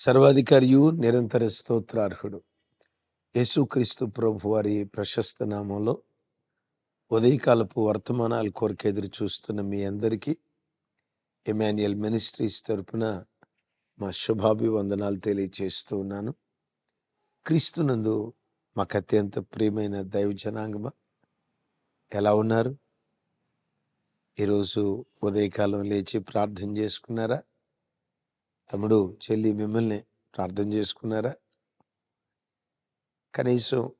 సర్వాధికారియు నిరంతర స్తోత్రార్హుడు. యేసుక్రీస్తు ప్రభు వారి ప్రశస్త నామంలో ఉదయకాలపు వర్తమానాలు కోరిక ఎదురు చూస్తున్న మీ అందరికీ ఎమాన్యుయల్ మినిస్ట్రీస్ తరపున మా శుభాభివందనాలు తెలియజేస్తూ ఉన్నాను. క్రీస్తునందు మాకు అత్యంత ప్రియమైన దైవ జనాంగమ ఎలా ఉన్నారు? ఈరోజు ఉదయకాలం లేచి ప్రార్థన చేసుకున్నారా? తమ్ముడు చెల్లి మిమ్మల్ని ప్రార్థన చేసుకున్నారా? కనీసం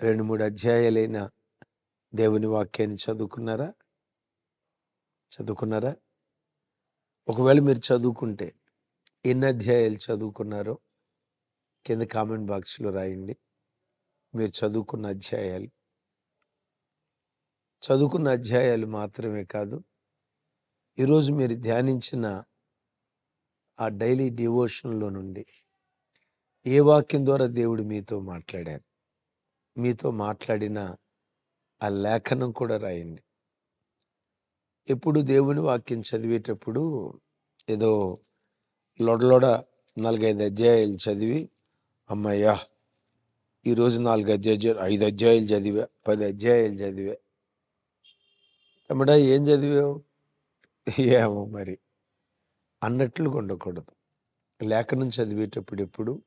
రెండు మూడు అధ్యాయాలైన దేవుని వాక్యాన్ని చదువుకున్నారా? చదువుకున్నారా? ఒకవేళ మీరు చదువుకుంటే ఎన్ని అధ్యాయాలు చదువుకున్నారో కింద కామెంట్ బాక్స్లో రాయండి. మీరు చదువుకున్న అధ్యాయాలు. చదువుకున్న అధ్యాయాలు మాత్రమే కాదు ఈరోజు మీరు ధ్యానించిన ఆ డైలీ డివోషన్లో నుండి ఏ వాక్యం ద్వారా దేవుడు మీతో మాట్లాడారు? మీతో మాట్లాడిన ఆ లేఖనం కూడా రాయండి. ఎప్పుడు దేవుని వాక్యం చదివేటప్పుడు ఏదో లొడలొడ నాలుగైదు అధ్యాయాలు చదివి అమ్మయ్యా ఈరోజు నాలుగు అధ్యాయాలు ఐదు అధ్యాయాలు చదివా పది అధ్యాయాలు చదివా. తమ్ముడా ఏం చదివావు? ఏమో మరి. అన్నట్లు ఉండకూడదు. లేఖనం చదివేటప్పుడు ఎప్పుడు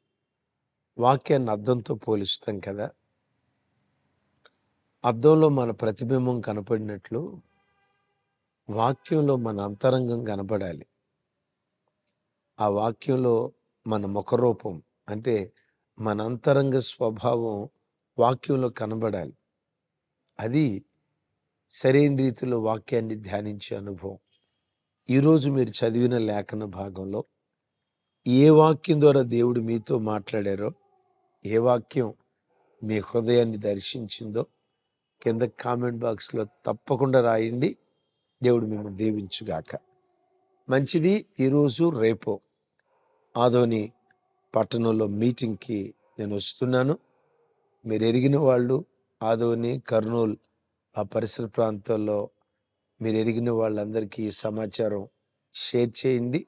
వాక్యాన్ని అర్థంతో పోలిస్తాం కదా. అర్థంలో మన ప్రతిబింబం కనపడినట్లు వాక్యంలో మన అంతరంగం కనపడాలి. ఆ వాక్యంలో మన ముఖరూపం అంటే మన అంతరంగ స్వభావం వాక్యంలో కనబడాలి. అది సరైన రీతిలో వాక్యాన్ని ధ్యానించే అనుభవం. ఈరోజు మీరు చదివిన లేఖన భాగంలో ఏ వాక్యం ద్వారా దేవుడు మీతో మాట్లాడారో ఏ వాక్యం మీ హృదయాన్ని దర్శించిందో కింద కామెంట్ బాక్స్లో తప్పకుండా రాయండి. దేవుడు మిమ్మల్ని దీవించుగాక. మంచిది ఈరోజు రేపు ఆదోని పట్టణంలో మీటింగ్కి నేను వస్తున్నాను. మీరు ఎరిగిన వాళ్ళు ఆదోని కర్నూలు ఆ పరిసర ప్రాంతాల్లో మీరు ఎరిగిన వాళ్ళందరికీ ఈ సమాచారం షేర్ చేయండి.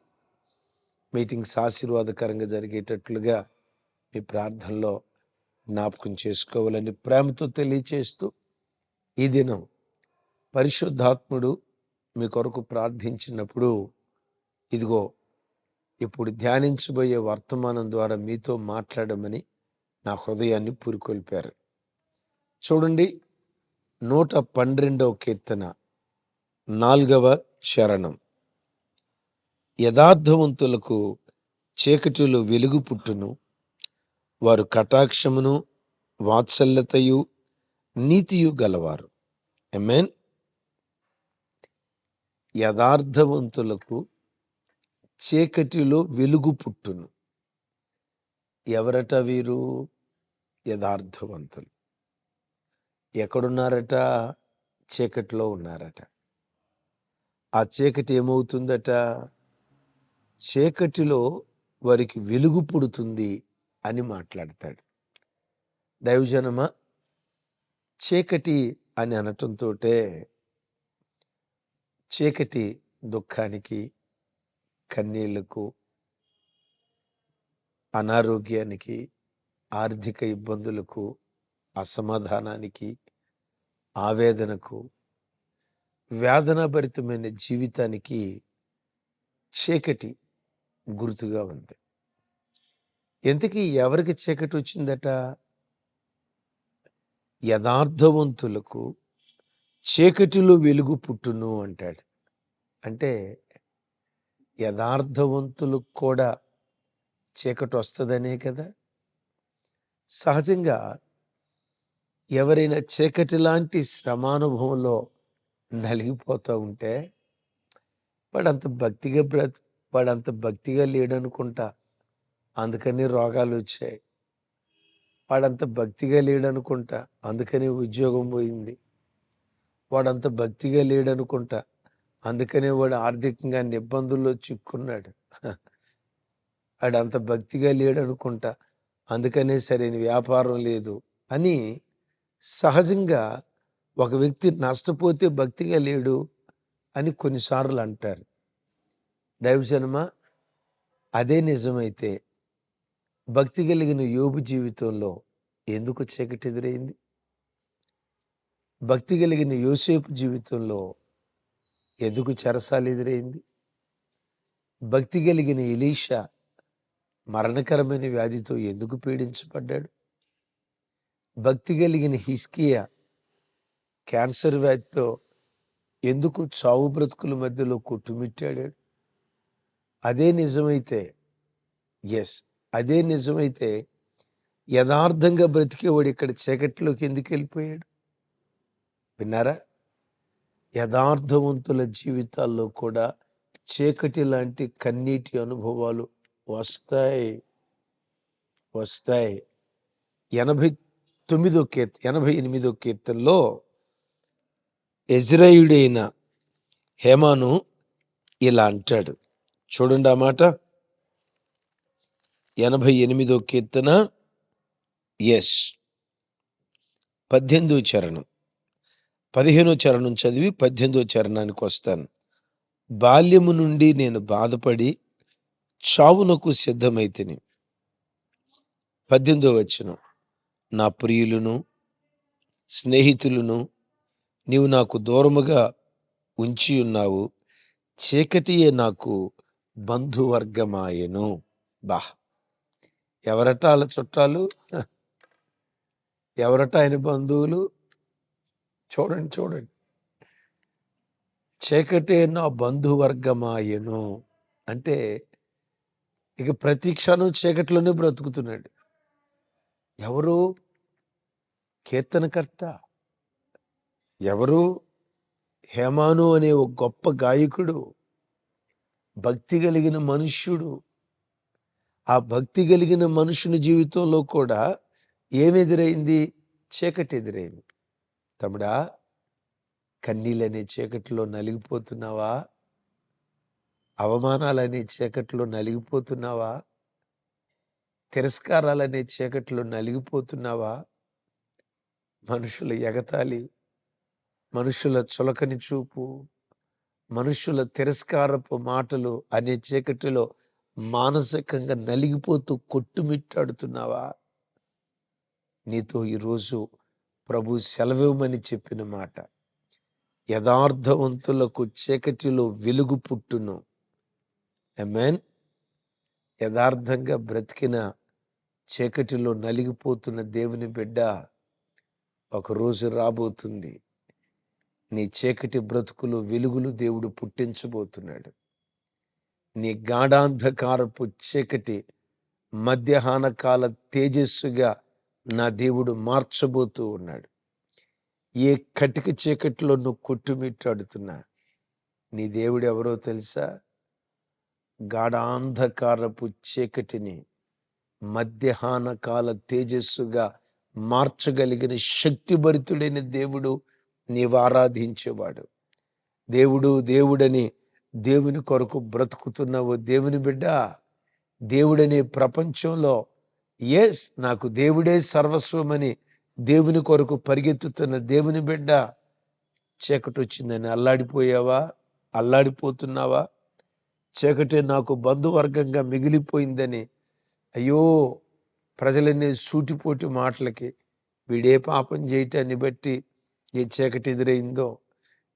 మీటింగ్స్ ఆశీర్వాదకరంగా జరిగేటట్లుగా మీ ప్రార్థనలో జ్ఞాపకం చేసుకోవాలని ప్రేమతో తెలియచేస్తూ ఈ దినం పరిశుద్ధాత్ముడు మీ కొరకు ప్రార్థించినప్పుడు ఇదిగో ఇప్పుడు ధ్యానించబోయే వర్తమానం ద్వారా మీతో మాట్లాడమని నా హృదయాన్ని పురికొల్పారు. చూడండి నూట పన్నెండవ కీర్తన. నాల్గవ చరణం యథార్థవంతులకు చీకటిలో వెలుగు పుట్టును. వారు కటాక్షమును వాత్సల్యతయు నీతియు గలవారు. ఎమెన్ యథార్థవంతులకు చీకటిలో వెలుగు పుట్టును. ఎవరట వీరు? యథార్థవంతులు. ఎక్కడున్నారట? చీకటిలో ఉన్నారట. ఆ చీకటి ఏమవుతుందట? చీకటిలో వారికి వెలుగు పుడుతుంది అని మాట్లాడతాడు. దైవజనమ చీకటి అని అనటంతో చీకటి దుఃఖానికి కన్నీళ్ళకు అనారోగ్యానికి ఆర్థిక ఇబ్బందులకు అసమాధానానికి ఆవేదనకు వేదనాభరితమైన జీవితానికి చీకటి గుర్తుగా ఉంది. ఎందుకు ఎవరికి చీకటి వచ్చిందట? యథార్థవంతులకు చీకటిలో వెలుగు పుట్టును అంటాడు. అంటే యథార్థవంతులకు కూడా చీకటి వస్తుందనే కదా? సహజంగా ఎవరైనా చీకటి లాంటి శ్రమానుభవంలో నలిగిపోతూ ఉంటే వాడు అంత భక్తిగా బ్రత వాడంత భక్తిగా లేడనుకుంటా. అందుకని రోగాలు వచ్చాయి వాడంత భక్తిగా లేడనుకుంటా. అందుకని ఉద్యోగం పోయింది. వాడంత భక్తిగా లేడనుకుంటా. అందుకనే వాడు ఆర్థికంగా ఇబ్బందుల్లో చిక్కున్నాడు. వాడంత భక్తిగా లేడనుకుంటా. అందుకనే సరైన వ్యాపారం లేదు అని సహజంగా ఒక వ్యక్తి నష్టపోతే భక్తిగా లేడు అని కొన్నిసార్లు అంటారు. దైవజనమ అదే నిజమైతే భక్తి కలిగిన యోబు జీవితంలో ఎందుకు చీకటి ఎదురైంది? భక్తి కలిగిన యోసేపు జీవితంలో ఎందుకు చెరసాలు ఎదురైంది? భక్తి కలిగిన ఎలీషా మరణకరమైన వ్యాధితో ఎందుకు పీడించబడ్డాడు? భక్తి కలిగిన హిస్కియా క్యాన్సర్ వ్యాధితో ఎందుకు చావు బ్రతుకుల మధ్యలో కొట్టుమిట్టాడాడు అదే నిజమైతే ఎస్ అదే నిజమైతే యథార్థంగా బ్రతికేవాడు ఇక్కడ చీకట్లోకి ఎందుకు వెళ్ళిపోయాడు? విన్నారా? యథార్థవంతుల జీవితాల్లో కూడా చీకటి లాంటి కన్నీటి అనుభవాలు వస్తాయి. వస్తాయి. ఎనభై తొమ్మిదో కీర్త ఎనభై ఎనిమిదో కీర్తనలో ఎజ్రాయుడైన హేమాను ఇలా అంటాడు. చూడండి ఆ మాట. ఎనభై ఎనిమిదో కీర్తన ఎస్ పద్దెనిమిదో చరణం. పదిహేనో చరణం చదివి పద్దెనిమిదో చరణానికి వస్తాను. బాల్యము నుండి నేను బాధపడి చావునకు సిద్ధమైతిని. పద్దెనిమిదో వచ్చిన నా ప్రియులను స్నేహితులను నీవు నాకు దూరముగా ఉంచి ఉన్నావు. చీకటియే నాకు బంధువర్గమాయను. బా. ఎవరట వాళ్ళ చుట్టాలు? ఎవరట ఆయన బంధువులు? చూడండి చూడండి. చీకటే నా బంధువర్గమాయను. అంటే ఇక ప్రతి క్షణం చీకటిలోనే బ్రతుకుతున్నాడు. ఎవరు? కీర్తనకర్త. ఎవరు? హేమాను అనే ఒక గొప్ప గాయకుడు భక్తి కలిగిన మనుష్యుడు. ఆ భక్తి కలిగిన మనుషుని జీవితంలో కూడా ఏమెదురైంది? చీకటి ఎదురైంది తమ్ముడా కన్నీళ్ళనే చీకటిలో నలిగిపోతున్నావా? అవమానాలనే చీకటిలో నలిగిపోతున్నావా? తిరస్కారాలనే చీకటిలో నలిగిపోతున్నావా? మనుషుల ఎగతాళి మనుషుల చులకని చూపు మనుషుల తిరస్కారపు మాటలు అనే చీకటిలో మానసికంగా నలిగిపోతూ కొట్టుమిట్టాడుతున్నావా? నీతో ఈరోజు ప్రభు సెలవివ్వమని చెప్పిన మాట. యథార్థవంతులకు చీకటిలో వెలుగు పుట్టును. ఎమెన్ యథార్థంగా బ్రతికిన చీకటిలో నలిగిపోతున్న దేవుని బిడ్డ ఒకరోజు రాబోతుంది. నీ చీకటి బ్రతుకులు వెలుగులు దేవుడు పుట్టించబోతున్నాడు. నీ గాఢాంధకారపు చీకటి మధ్యాహ్నకాల తేజస్సుగా నా దేవుడు మార్చబోతూ ఉన్నాడు. ఏ కటిక చీకటిలో నువ్వు కొట్టుమిట్టాడుతున్నా నీ దేవుడు ఎవరో తెలుసా? గాఢాంధకారపు చీకటిని మధ్యాహ్న కాల తేజస్సుగా మార్చగలిగిన శక్తిభరితుడైన దేవుడు నీవు ఆరాధించేవాడు దేవుడు దేవుడని దేవుని కొరకు బ్రతుకుతున్నావు దేవుని బిడ్డ. దేవుడనే ప్రపంచంలో ఎస్ నాకు దేవుడే సర్వస్వమని దేవుని కొరకు పరిగెత్తుతున్న దేవుని బిడ్డ. చీకటి వచ్చిందని అల్లాడిపోయావా? అల్లాడిపోతున్నావా? చీకటి నాకు బంధువర్గంగా మిగిలిపోయిందని. అయ్యో! ప్రజలనే సూటిపోటి మాటలకి వీడే పాపం చేయటాన్ని బట్టి ఏ చీకటి ఎదురైందో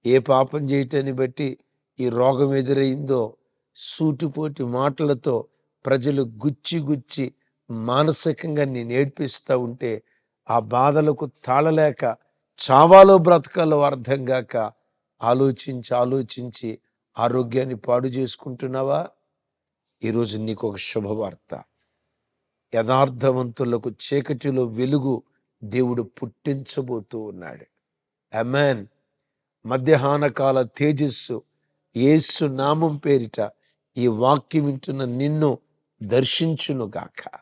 ఏ పాపం చేయటాన్ని బట్టి ఈ రోగం ఎదురైందో సూటిపోటి మాటలతో ప్రజలు గుచ్చి గుచ్చి మానసికంగా నేను ఏడ్పిస్తూ ఉంటే ఆ బాధలకు తాళలేక చావాలో బ్రతకాలో అర్థం కాక ఆలోచించి ఆలోచించి ఆరోగ్యాన్ని పాడు చేసుకుంటున్నావా? ఈరోజు నీకు ఒక శుభవార్త. యథార్థవంతులకు చీకటిలో వెలుగు దేవుడు పుట్టించబోతూ ఉన్నాడు. అమెన్. మధ్యాహ్న కాల తేజస్సు ఏసు నామం పేరిట ఈ వాక్యం వింటున్న నిన్ను దర్శించునుగాక.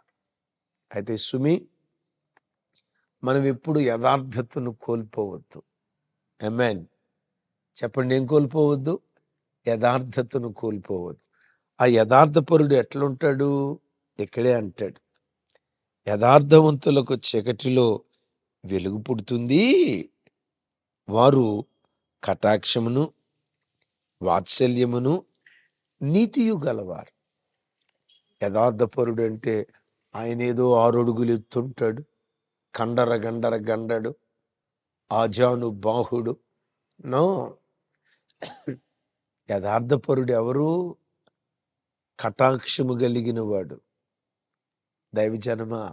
అయితే సుమి మనం ఎప్పుడు యథార్థతను కోల్పోవద్దు. అమెన్. చెప్పండి ఏం కోల్పోవద్దు? యథార్థతను కోల్పోవద్దు. ఆ యథార్థపరుడు ఎట్లుంటాడు? ఇక్కడే అంటాడు. యథార్థవంతులకు చీకటిలో వెలుగు పుడుతుంది. వారు కటాక్షమును వాత్సల్యమును నీతియు గలవారు. యథార్థపరుడు అంటే ఆయన ఏదో ఆరడుగులు ఎత్తుంటాడు కండర గండర గండడు ఆజాను బాహుడు నో యథార్థపరుడు ఎవరు కటాక్షము కలిగిన వాడు దైవజనమా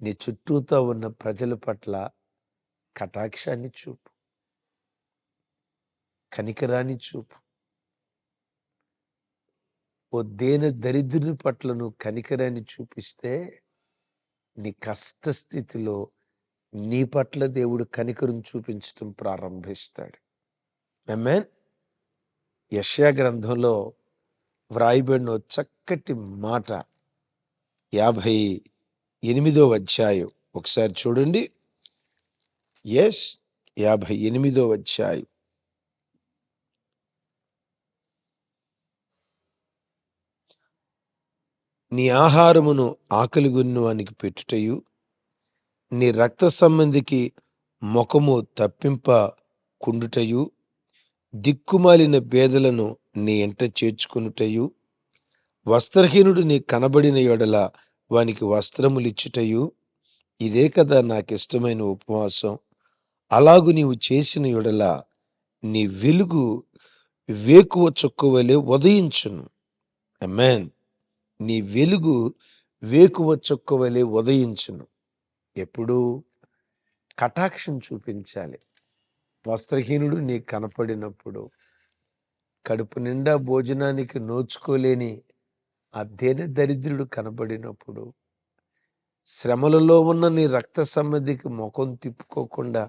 నీ చుట్టూతో ఉన్న ప్రజల పట్ల కటాక్షాన్ని చూపు. కనికరాన్ని చూపు. ఓ దేన దరిద్రుని పట్ల నువ్వు కనికరాన్ని చూపిస్తే నీ కష్టస్థితిలో నీ పట్ల దేవుడు కనికరం చూపించటం ప్రారంభిస్తాడు. మెమెన్ యష్యా గ్రంథంలో వ్రాయబడిన ఓ చక్కటి మాట యాభై ఎనిమిదో అధ్యాయం. ఒకసారి చూడండి. ఎస్ యాభై ఎనిమిదో అధ్యాయం. నీ ఆహారమును ఆకలిగొన్నవానికి పెట్టుటయు నీ రక్త సంబంధికి ముఖము తప్పింప కుండుటయు దిక్కుమాలిన బేదలను నీ ఎంట చేర్చుకునుటయు వస్త్రహీనుడు నీ కనబడిన యొడల వానికి వస్త్రములిచ్చుటయు ఇదే కదా నాకిష్టమైన ఉపవాసం. అలాగు నీవు చేసిన యొడల నీ వెలుగు వేకువ చొక్కువలే ఉదయించును. అమెన్ నీ వెలుగు వేకువ చొక్కువలే ఉదయించును. ఎప్పుడు కటాక్షం చూపించాలి. వస్త్రహీనుడు నీ కనపడినప్పుడు కడుపు నిండా భోజనానికి నోచుకోలేని ఆ దేన దరిద్రుడు కనబడినప్పుడు శ్రమలలో ఉన్న నీ రక్త సంబంధికి ముఖం తిప్పుకోకుండా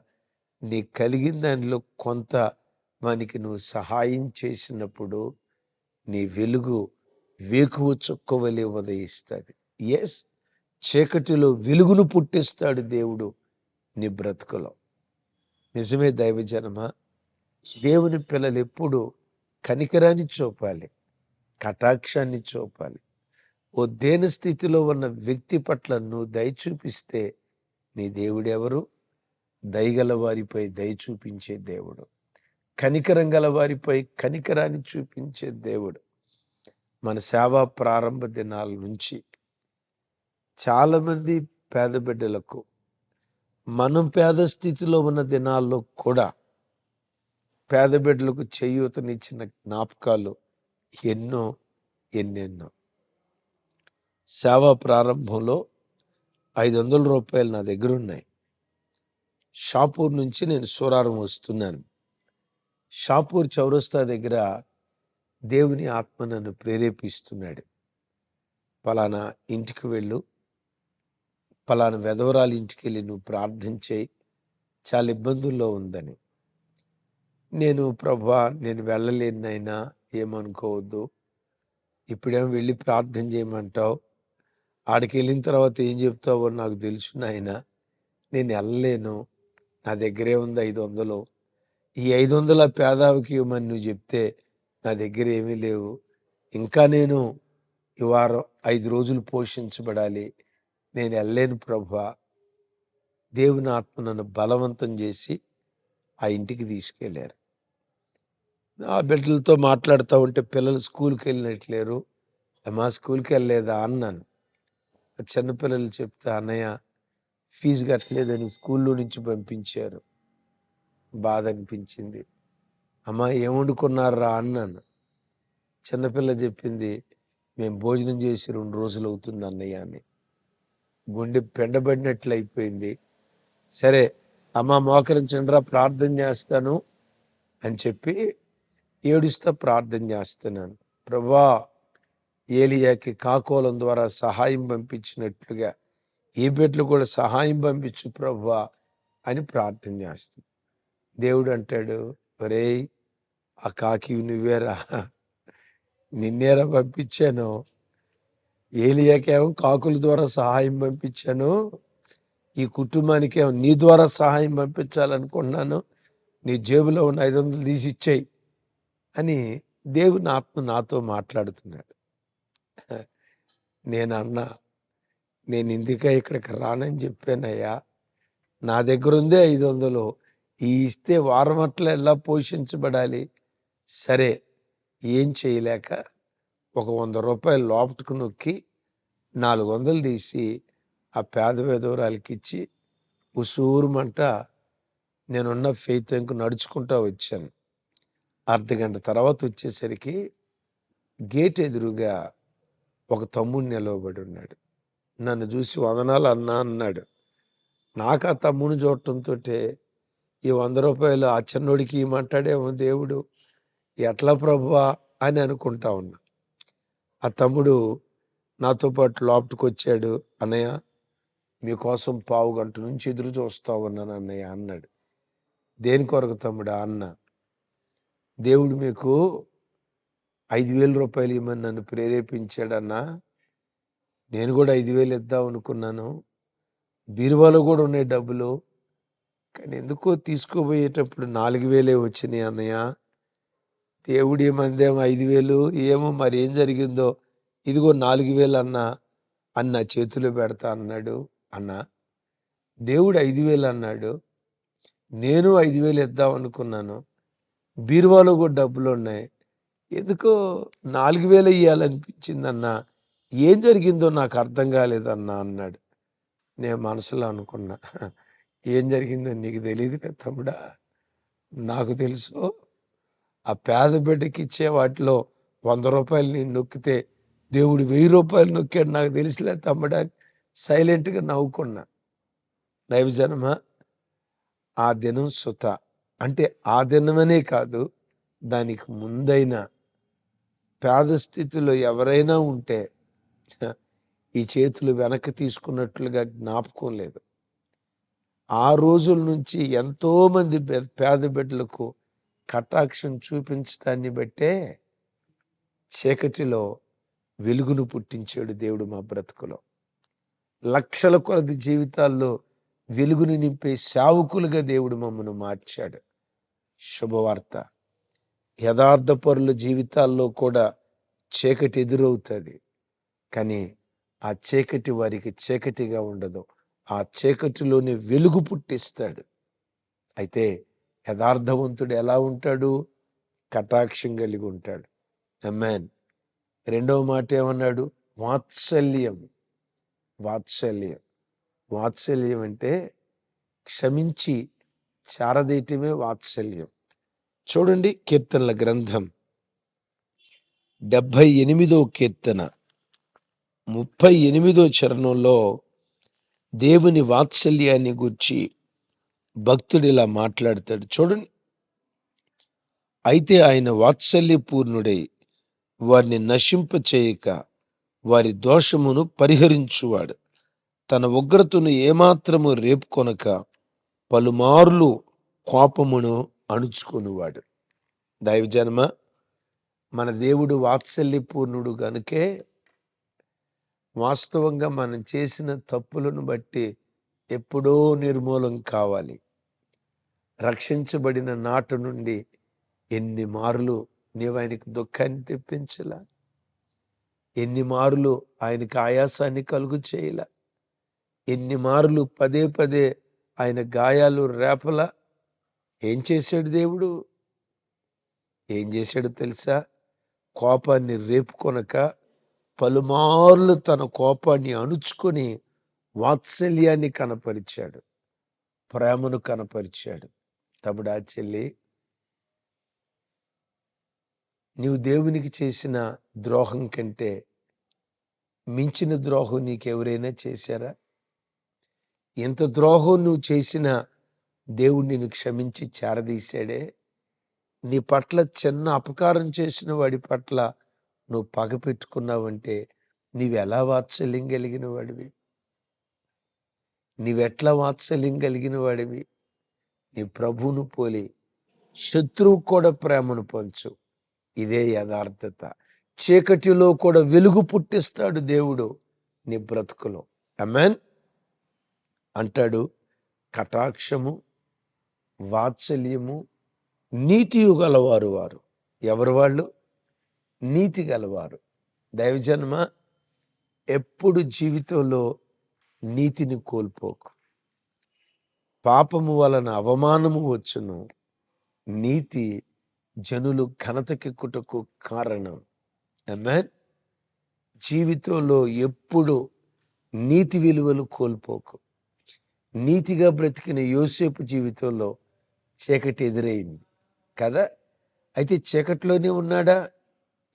నీ కలిగిన దానిలో కొంత వానికి నువ్వు సహాయం చేసినప్పుడు నీ వెలుగు వేకువ చుక్కవలే ఉదయిస్తుంది. ఎస్ చీకటిలో వెలుగును పుట్టిస్తాడు దేవుడు నీ బ్రతుకులో. నిజమే దైవజనమ? దేవుని పిల్లలు ఎప్పుడు కనికరాన్ని చూపాలి కటాక్షాన్ని చూపాలి. ఓ దేని స్థితిలో ఉన్న వ్యక్తి పట్ల నువ్వు దయ చూపిస్తే నీ దేవుడెవరు దయగల వారిపై దయ చూపించే దేవుడు. కనికరం గల వారిపై కనికరాన్ని చూపించే దేవుడు. మన సేవా ప్రారంభ దినాల నుంచి చాలామంది పేద బిడ్డలకు మనం పేద స్థితిలో ఉన్న దినాల్లో కూడా పేద బిడ్డలకు చేయూతనిచ్చిన జ్ఞాపకాలు ఎన్నో ఎన్నెన్నో. సేవా ప్రారంభంలో ఐదు వందల రూపాయలు నా దగ్గర ఉన్నాయి. షాపూర్ నుంచి నేను సూరారం వస్తున్నాను. షాపూర్ చౌరస్తా దగ్గర దేవుని ఆత్మ నన్ను ప్రేరేపిస్తున్నాడు. పలానా ఇంటికి వెళ్ళు. పలానా వెధవరాలు ఇంటికి వెళ్ళి నువ్వు ప్రార్థన చేయి. చాలా ఇబ్బందుల్లో ఉందని. నేను ప్రభా నేను వెళ్ళలేనైనా ఏమనుకోవద్దు. ఇప్పుడేమో వెళ్ళి ప్రార్థన చేయమంటావు. ఆడికి వెళ్ళిన తర్వాత ఏం చెప్తావో నాకు తెలుసు నాయన. నేను వెళ్ళలేను. నా దగ్గరే ఉంది ఐదు వందలు ఈ ఐదు వందల పేదావికి ఇవ్వమని నువ్వు చెప్తే నా దగ్గర ఏమీ లేవు. ఇంకా నేను ఈ వారం ఐదు రోజులు పోషించబడాలి. నేను వెళ్ళలేను ప్రభా. దేవుని ఆత్మ నన్ను బలవంతం చేసి ఆ ఇంటికి తీసుకెళ్ళారు. ఆ బిడ్డలతో మాట్లాడుతూ ఉంటే పిల్లలు స్కూల్కి వెళ్ళినట్లేరు. మా స్కూల్కి వెళ్ళలేదా? అన్నాను. చిన్నపిల్లలు చెప్తే అన్నయ్య ఫీజు కట్టలేదని స్కూల్లో నుంచి పంపించారు. బాధ అనిపించింది అమ్మ ఏం వండుకున్నారా అన్నాను. చిన్నపిల్ల చెప్పింది మేము భోజనం చేసి రెండు రోజులు అవుతుంది అన్నయ్య అని. గుండె పెండబడినట్లు అయిపోయింది. సరే అమ్మ మోకరించండిరా ప్రార్థన చేస్తాను అని చెప్పి ఏడుస్తా ప్రార్థన చేస్తున్నాను. ప్రభా ఏలియాకి కాకోలం ద్వారా సహాయం పంపించినట్లుగా ఈ బిడ్డలు కూడా సహాయం పంపించు ప్రభా అని ప్రార్థన చేస్తుంది దేవుడు అంటాడు ఒరేయ్ ఆ కాకి నువ్వేరా? నిన్నేరా పంపించాను? ఏలియాకేమో కాకుల ద్వారా సహాయం పంపించాను. ఈ కుటుంబానికి ఏమో నీ ద్వారా సహాయం పంపించాలనుకుంటున్నాను. నీ జేబులో ఉన్న ఐదు వందలు తీసి ఇచ్చేయి అని దేవుని ఆత్మ నాతో మాట్లాడుతున్నాడు. నేను అన్నా నేను ఇందుకే ఇక్కడికి రానని చెప్పానయ్యా. నా దగ్గర ఉందే ఐదు వందలు ఈ ఇస్తే వారం అట్లా ఎలా పోషించబడాలి? సరే ఏం చేయలేక ఒక వంద రూపాయలు లోపటికి నొక్కి నాలుగు వందలు తీసి ఆ పేద విధవరాలకి ఇచ్చి ఉసూరుమంట నేనున్న ఫెయిత్ ఇంక నడుచుకుంటా వచ్చాను. అర్ధ గంట తర్వాత వచ్చేసరికి గేట్ ఎదురుగా ఒక తమ్ముడు నిలవబడి ఉన్నాడు. నన్ను చూసి వందనాలు అన్నా అన్నాడు. నాకు ఆ తమ్ముని చూడటంతో ఈ వంద రూపాయలు ఆ చిన్నోడికి ఇవ్వమంటాడేమో దేవుడు. ఎట్లా ప్రభువా అని అనుకుంటా ఉన్నా. ఆ తమ్ముడు నాతో పాటు లోపటికి వచ్చాడు అన్నయ్య మీకోసం పావు గంట నుంచి ఎదురు చూస్తా ఉన్నాను అన్నయ్య అన్నాడు. దేని కొరకు తమ్ముడా అన్న. దేవుడు మీకు ఐదు వేల రూపాయలు ఇవ్వమని నన్ను ప్రేరేపించాడన్నా నేను కూడా ఐదు వేలు ఇద్దాం అనుకున్నాను. బీరువాలో కూడా ఉన్నాయి డబ్బులు. కానీ ఎందుకో తీసుకోబోయేటప్పుడు నాలుగు వేలే వచ్చినాయి అన్నయ్య. దేవుడు ఏమందేమో ఐదు వేలు ఏమో మరి ఏం జరిగిందో. ఇదిగో నాలుగు వేలు అన్న అన్న చేతిలో పెడతా అన్నాడు అన్న. దేవుడు ఐదు వేలు అన్నాడు. నేను ఐదు వేలు ఇద్దాం అనుకున్నాను. బీరువాలో కూడా డబ్బులు ఉన్నాయి. ఎందుకో నాలుగు వేలు ఇవ్వాలనిపించింది అన్నా. ఏం జరిగిందో నాకు అర్థం కాలేదన్నా అన్నాడు. నేను మనసులో అనుకున్నా ఏం జరిగిందో నీకు తెలియదు కదా తమ్ముడా నాకు తెలుసు. ఆ పేద బిడ్డకి ఇచ్చే వాటిలో వంద రూపాయలు నేను నొక్కితే దేవుడు వెయ్యి రూపాయలు నొక్కాడు నాకు తెలిసిలే తమ్ముడా సైలెంట్గా నవ్వుకున్నా. దైవజనమ ఆ దినం సుత. అంటే ఆ దినమనే కాదు దానికి ముందైన పేద స్థితిలో ఎవరైనా ఉంటే ఈ చేతులు వెనక్కి తీసుకున్నట్లుగా జ్ఞాపకం లేదు. ఆ రోజుల నుంచి ఎంతో మంది పేద బిడ్డలకు కటాక్షం చూపించడాన్ని బట్టే చీకటిలో వెలుగును పుట్టించాడు దేవుడు మా బ్రతుకులో. లక్షల కొలది జీవితాల్లో వెలుగుని నింపే సావుకులుగా దేవుడు మమ్మను మార్చాడు. శుభవార్త. యథార్థ పరుల జీవితాల్లో కూడా చీకటి ఎదురవుతుంది. కానీ ఆ చీకటి వారికి చీకటిగా ఉండదు. ఆ చీకటిలోనే వెలుగు పుట్టిస్తాడు. అయితే యథార్థవంతుడు ఎలా ఉంటాడు? కటాక్షం కలిగి ఉంటాడు. అమ్మాన్ రెండవ మాట ఏమన్నాడు? వాత్సల్యం. వాత్సల్యం. వాత్సల్యం అంటే క్షమించి చారదీయటమే వాత్సల్యం. చూడండి కీర్తనల గ్రంథం. డెబ్భై ఎనిమిదో కీర్తన. ముప్పై ఎనిమిదో చరణంలో దేవుని వాత్సల్యాన్ని గుర్చి భక్తుడు ఇలా మాట్లాడతాడు. చూడండి. అయితే ఆయన వాత్సల్యపూర్ణుడై వారిని నశింప చేయక వారి దోషమును పరిహరించువాడు. తన ఉగ్రతను ఏమాత్రము రేపుకొనక పలుమార్లు కోపమును అణుచుకొనివాడు. దైవజన్మ మన దేవుడు వాత్సల్యపూర్ణుడు గనుకే వాస్తవంగా మనం చేసిన తప్పులను బట్టి ఎప్పుడో నిర్మూలం కావాలి. రక్షించబడిన నాటు నుండి ఎన్ని మారులు నీవు ఆయనకు దుఃఖాన్ని తెప్పించలా? ఎన్ని మారులు ఆయనకు ఆయాసాన్ని కలుగు చేయలా? ఎన్ని మారులు పదే పదే ఆయన గాయాలు రేపలా? ఏం చేశాడు దేవుడు? ఏం చేశాడు తెలుసా? కోపాన్ని రేపుకొనక పలుమార్లు తన కోపాన్ని అణుచుకొని వాత్సల్యాన్ని కనపరిచాడు. ప్రేమను కనపరిచాడు. తమ్ముడా చెల్లి నీవు దేవునికి చేసిన ద్రోహం కంటే మించిన ద్రోహం నీకెవరైనా చేశారా? ఎంత ద్రోహం నువ్వు చేసినా దేవుడు నిన్ను క్షమించి చేరదీశాడే. నీ పట్ల చిన్న అపకారం చేసిన వాడి పట్ల నువ్వు పగ పెట్టుకున్నావంటే నీవెలా వాత్సల్యం కలిగిన వాడివి నీవెట్లా వాత్సల్యం కలిగిన వాడివి నీ ప్రభువును పోలి శత్రువు కూడా ప్రేమను పంచు. ఇదే యథార్థత. చీకటిలో కూడా వెలుగు పుట్టిస్తాడు దేవుడు నీ బ్రతుకులో. అమెన్ అంటాడు కటాక్షము వాత్సల్యము నీతి గలవారు వారు. ఎవరు వాళ్ళు? నీతి గలవారు. దైవజన్మ ఎప్పుడు జీవితంలో నీతిని కోల్పోకు. పాపము వలన అవమానము వచ్చును. నీతి జనులు ఘనతకెక్కుటకు కారణం. అమెన్ జీవితంలో ఎప్పుడు నీతి విలువలు కోల్పోకు. నీతిగా బ్రతికిన యోసేపు జీవితంలో చీకటి ఎదురైంది. కదా? అయితే చీకటిలోనే ఉన్నాడా?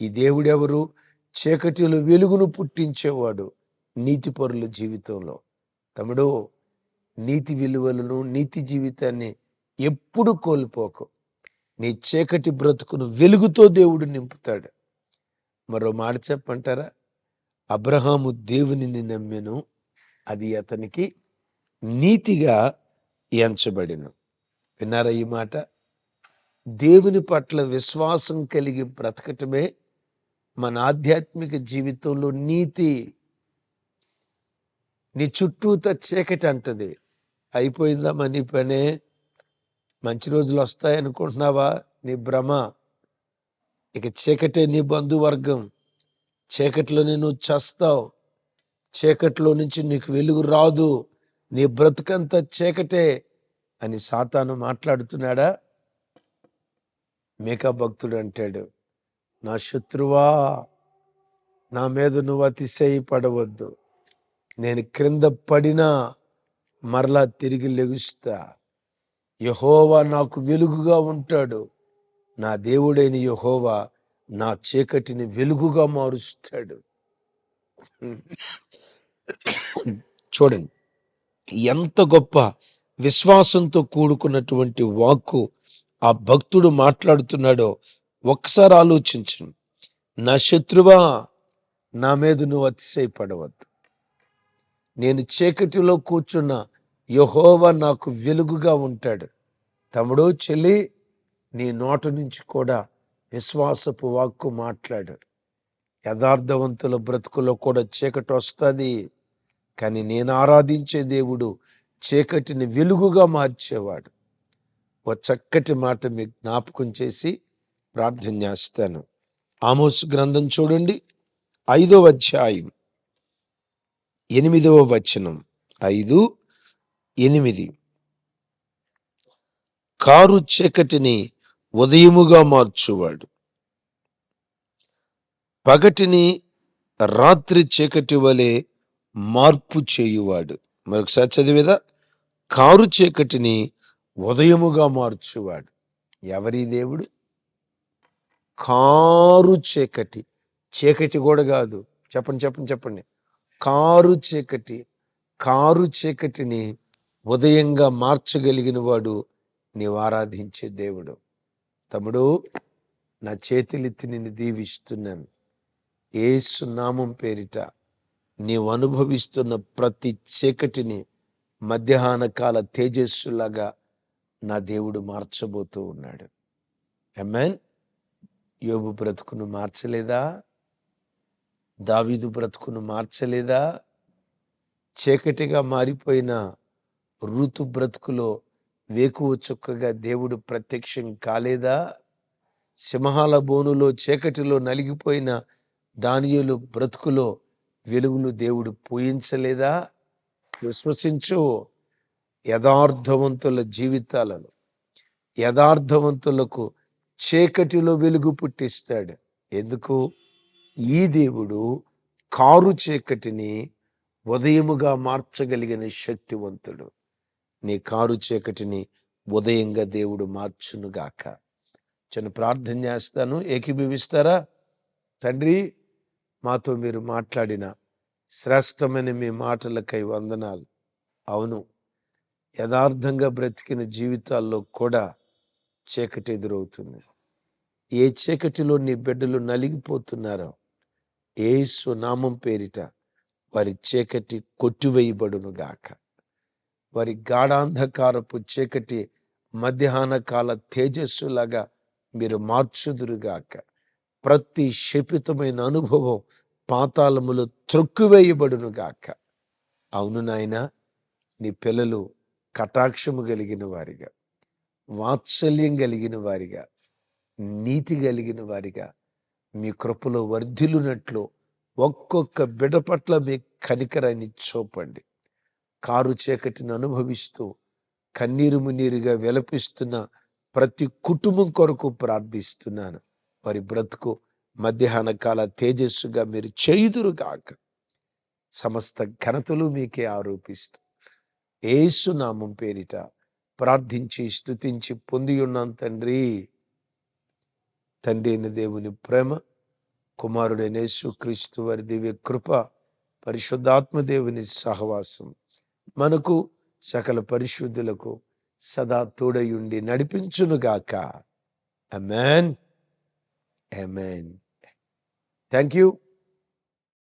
ఈ దేవుడెవరు? చీకటిలో వెలుగును పుట్టించేవాడు నీతిపరుల జీవితంలో. తమ్ముడు నీతి విలువలను నీతి జీవితాన్ని ఎప్పుడు కోల్పోకు. నీ చీకటి బ్రతుకును వెలుగుతో దేవుడు నింపుతాడు. మరో మాట చెప్పంటారా అబ్రహాము దేవునిని నమ్మెను అది అతనికి నీతిగా ఎంచబడిను. విన్నారా ఈ మాట? దేవుని పట్ల విశ్వాసం కలిగి బ్రతకటమే మన ఆధ్యాత్మిక జీవితంలో నీతి నీ చుట్టూత చీకటి అంటది. అయిపోయిందా మన నీ పనే? మంచి రోజులు వస్తాయనుకుంటున్నావా నీ భ్రమ. ఇక చీకటే నీ బంధువర్గం. చీకటిలోనే నువ్వు చస్తావు. చీకటిలో నుంచి నీకు వెలుగు రాదు. నీ బ్రతుకంతా చీకటే అని సాతాను మాట్లాడుతున్నాడా? మేకా భక్తుడు అంటాడు. నా శత్రువా నా మీద నువ్వు అతిశయపడవద్దు. నేను క్రింద పడినా మరలా తిరిగి లెగుస్తా. యహోవా నాకు వెలుగుగా ఉంటాడు. నా దేవుడైన యహోవా నా చీకటిని వెలుగుగా మారుస్తాడు. చూడండి ఎంత గొప్ప విశ్వాసంతో కూడుకున్నటువంటి వాక్కు ఆ భక్తుడు మాట్లాడుతున్నాడో ఒక్కసారి ఆలోచించండి నా శత్రువా నా మీద నువ్వు అతిశయపడవద్దు. నేను చీకటిలో కూర్చున్న యహోవా నాకు వెలుగుగా ఉంటాడు. తమ్ముడు చెల్లి నీ నోట నుంచి కూడా విశ్వాసపు వాక్కు మాట్లాడు. యథార్థవంతుల బ్రతుకులో కూడా చీకటి వస్తుంది. కానీ నేను ఆరాధించే దేవుడు చీకటిని వెలుగుగా మార్చేవాడు. ఓ చక్కటి మాట మీకు జ్ఞాపకం చేసి ప్రార్థన చేస్తాను. ఆమోస్ గ్రంథం చూడండి. ఐదవ అధ్యాయం. ఎనిమిదవ వచనం. ఐదు ఎనిమిది. కారు చీకటిని ఉదయముగా మార్చువాడు. పగటిని రాత్రి చీకటి వలె మార్పు చేయువాడు. మరొకసారి చదివేదా? కారు చీకటిని ఉదయముగా మార్చువాడు. ఎవరి దేవుడు? కారు చీకటి. చీకటి కూడా కాదు. చెప్పండి చెప్పండి చెప్పండి. కారు చీకటి. కారు చీకటిని ఉదయంగా మార్చగలిగిన వాడు నీవు ఆరాధించే దేవుడు. తమ్ముడు నా చేతులెత్తి నిన్ను దీవిస్తున్నాను. ఏసు నామం పేరిట నీవు అనుభవిస్తున్న ప్రతి చీకటిని మధ్యాహ్న కాల తేజస్సులాగా నా దేవుడు మార్చబోతూ ఉన్నాడు. ఎమ్మెన్ యోబు బ్రతుకును మార్చలేదా? దావీదు బ్రతుకును మార్చలేదా? చీకటిగా మారిపోయిన ఋతు బ్రతుకులో వేకువ చుక్కగా దేవుడు ప్రత్యక్షం కాలేదా? సింహాల బోనులో చీకటిలో నలిగిపోయిన దానియులు బ్రతుకులో వెలుగులు దేవుడు పూయించలేదా? విశ్వసించు యథార్థవంతుల జీవితాలను యథార్థవంతులకు చీకటిలో వెలుగు పుట్టిస్తాడు. ఎందుకు? ఈ దేవుడు కారు చీకటిని ఉదయముగా మార్చగలిగిన శక్తివంతుడు. నీ కారు చీకటిని ఉదయంగా దేవుడు మార్చునుగాక. చిన్న ప్రార్థన చేస్తాను. ఏకీభవిస్తారా? తండ్రి మాతో మీరు మాట్లాడిన శ్రేష్టమైన మీ మాటలకై వందనాలు. అవును యథార్థంగా బ్రతికిన జీవితాల్లో కూడా చీకటి ఎదురవుతుంది. ఏ చీకటిలో నీ బిడ్డలు నలిగిపోతున్నారో ఏసు నామం పేరిట వారి చీకటి కొట్టివేయబడును గాక. వారి గాఢాంధకారపు చీకటి మధ్యాహ్న కాల తేజస్సులాగా మీరు మార్చుదురుగాక ప్రతి శపితమైన అనుభవం పాతాళములు త్రొక్కువేయబడును గాక. అవును నాయన నీ పిల్లలు కటాక్షము కలిగిన వారిగా వాత్సల్యం కలిగిన వారిగా నీతి కలిగిన వారిగా మీ కృపలో వర్ధిల్లునట్లు ఒక్కొక్క బిడ పట్ల మీ కనికరాన్ని చూపండి. కారు చీకటిని అనుభవిస్తూ కన్నీరు మున్నీరుగా విలపిస్తున్న ప్రతి కుటుంబం కొరకు ప్రార్థిస్తున్నాను. వారి బ్రతుకు మధ్యాహ్న కాల తేజస్సుగా మీరు చేయుదురు కాక సమస్త ఘనతలు మీకే ఆరోపిస్తూ ఏసు నామం పేరిట ప్రార్థించి స్థుతించి పొంది ఉన్నాం తండ్రి. తండ్రి అయిన దేవుని ప్రేమ కుమారుడైన యేసుక్రీస్తు వారి దివ్య కృప పరిశుద్ధాత్మ దేవుని సహవాసం మనకు సకల పరిశుద్ధులకు సదా తోడయుండి నడిపించునుగాక. Amen amen thank you